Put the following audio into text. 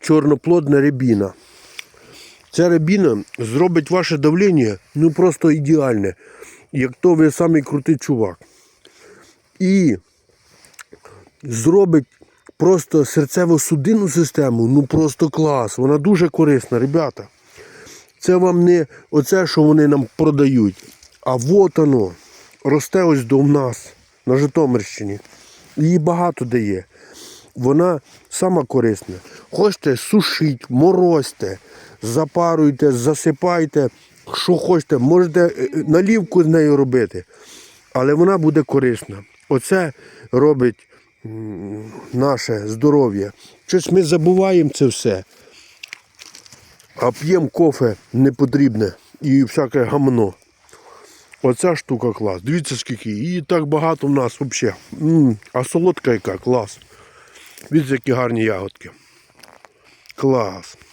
чорноплодна рябіна. Ця рябіна зробить ваше давлення ну просто ідеальне, як то ви самий крутий чувак. І зробить просто серцево-судинну систему, ну просто клас. Вона дуже корисна, ребята. Це вам не оце, що вони нам продають. А вот воно росте ось до нас на Житомирщині. Її багато дає. Вона сама корисна. Хочете сушіть, морозьте, запаруйте, засипайте, що хочете, можете е, е, налівку з нею робити. Але вона буде корисна. Оце робить наше здоров'я. Щось ми забуваємо це все. А п'ємо кофе не потрібне і всяке гамно. Оця штука клас. Дивіться скільки. Її так багато в нас взагалі. А солодка яка клас. Дивіться, які гарні ягодки. Клас.